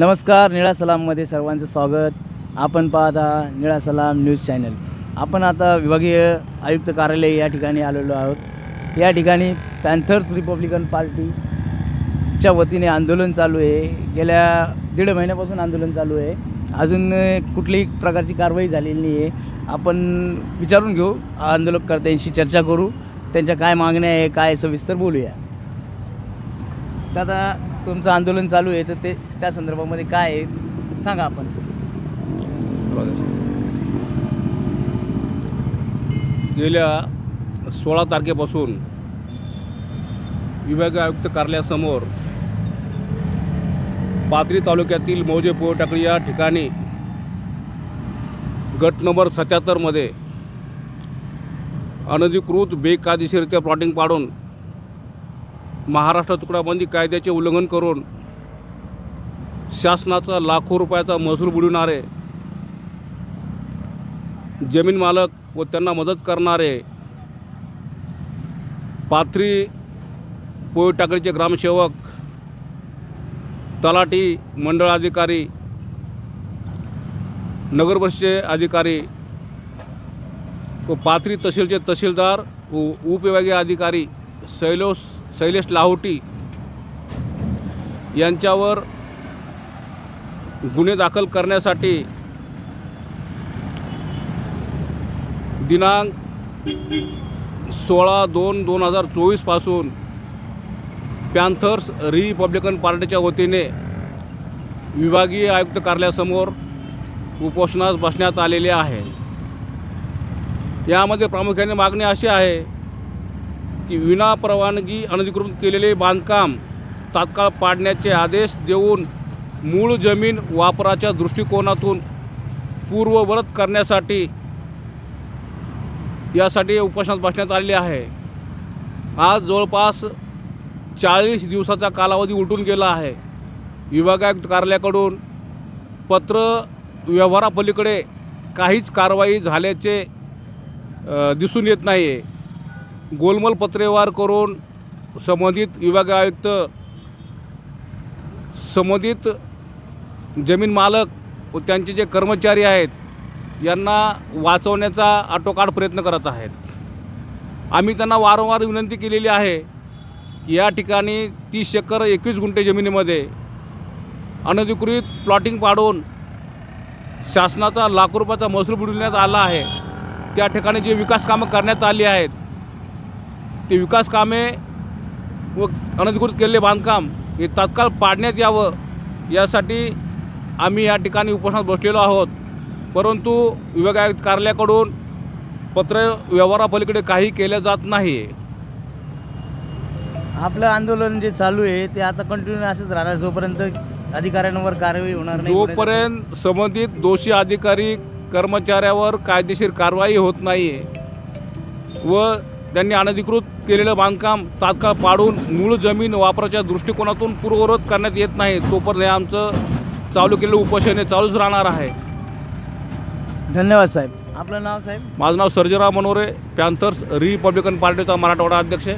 नमस्कार निळा सलाममध्ये सर्वांचं स्वागत. आपण पाहत आहात निळा सलाम न्यूज चॅनल. आपण आता विभागीय आयुक्त कार्यालय या ठिकाणी आलेलो आहोत. या ठिकाणी पॅन्थर्स रिपब्लिकन पार्टीच्या वतीने आंदोलन चालू आहे. गेल्या दीड महिन्यापासून आंदोलन चालू आहे. अजून कुठलीही प्रकारची कारवाई झालेली नाही आहे आपण विचारून घेऊ आंदोलनकर्त्यांशी चर्चा करू. त्यांच्या काय मागण्या आहे काय सविस्तर बोलूया. दादा तुमचं आंदोलन चालू आहे तर ते त्या संदर्भामध्ये काय आहे? सांगा आपण. गेल्या सोळा तारखेपासून विभागीय आयुक्त कार्यालयासमोर पाथरी तालुक्यातील मौजे पोटाकळी या ठिकाणी गट नंबर सत्याहत्तरमध्ये अनधिकृत बेकायदेशीरित्या प्लॉटिंग पाडून महाराष्ट्र तुकडाबंदी कायद्याचे उल्लंघन करून शासनाचा लाखो रुपयाचा महसूल बुडविणारे जमीन मालक व त्यांना मदत करणारे पाथरी पोय टाकडीचे ग्रामसेवक तलाठी मंडळ अधिकारी नगरपरिषदे अधिकारी व पाथरी तहसीलचे तहसीलदार व उपविभागीय अधिकारी सैलोस शैलेश लाहोटी यांच्यावर गुन्हे दाखल करण्यासाठी दिनांक सोळा दोन दोन हजार चोवीसपासून पॅन्थर्स रिपब्लिकन पार्टीच्या वतीने विभागीय आयुक्त कार्यालयासमोर उपोषणास बसण्यात आलेले आहे. यामध्ये प्रामुख्याने मागणी अशी आहे की विना परवानगी अनधिकृत केलेले बांधकाम तात्काळ पाडण्याचे आदेश देऊन मूळ जमीन वापराच्या दृष्टिकोनातून पूर्ववत करण्यासाठी यासाठी उपोषणात बसण्यात आलेले आहे. आज जवळपास चाळीस दिवसाचा कालावधी उलटून गेला आहे. विभागायुक्त कार्यालयाकडून पत्र व्यवहारापलीकडे काहीच कारवाई झाल्याचे दिसून येत नाही आहे गोलमल पत्रव्यवहार करून संबंधित विभाग आयुक्त संबंधित जमीन मालक व त्यांचे जे कर्मचारी आहेत यांना वाचवण्याचा आटोकाट प्रयत्न करत आहेत. आम्ही त्यांना वारंवार विनंती केलेली आहे की या ठिकाणी तीस एकर एकवीस गुंठे जमिनीमध्ये अनधिकृत प्लॉटिंग पाडून शासनाचा लाखो रुपयाचा महसूल बुडविण्यात आला आहे. त्या ठिकाणी जे विकास कामं करण्यात आली आहेत ते विकास कामे व अनधिकृत केलेले बांधकाम हे तात्काळ पाडण्यात यावं यासाठी आम्ही या ठिकाणी उपोषणात बसलेलो आहोत. परंतु विभाग आयुक्त कार्यालयाकडून पत्र व्यवहारापलीकडे काही केलं जात नाही. आपलं आंदोलन जे चालू आहे ते आता कंटिन्यू असंच राहणार. जोपर्यंत अधिकाऱ्यांवर कारवाई होणार नाही जोपर्यंत संबंधित दोषी अधिकारी कर्मचाऱ्यावर कायदेशीर कारवाई होत नाही व त्यांनी अनधिकृत केलेलं बांधकाम तात्काळ पाडून मूळ जमीन वापराच्या दृष्टिकोनातून पूर्ववत करण्यात येत नाही तोपर्यंत हे आमचं चालू केलेलं उपोषण हे चालूच राहणार आहे. धन्यवाद साहेब. आपलं नाव साहेब? माझं नाव सर्जराव मनोरे पॅन्थर्स रिपब्लिकन पार्टीचा मराठवाडा अध्यक्ष आहे.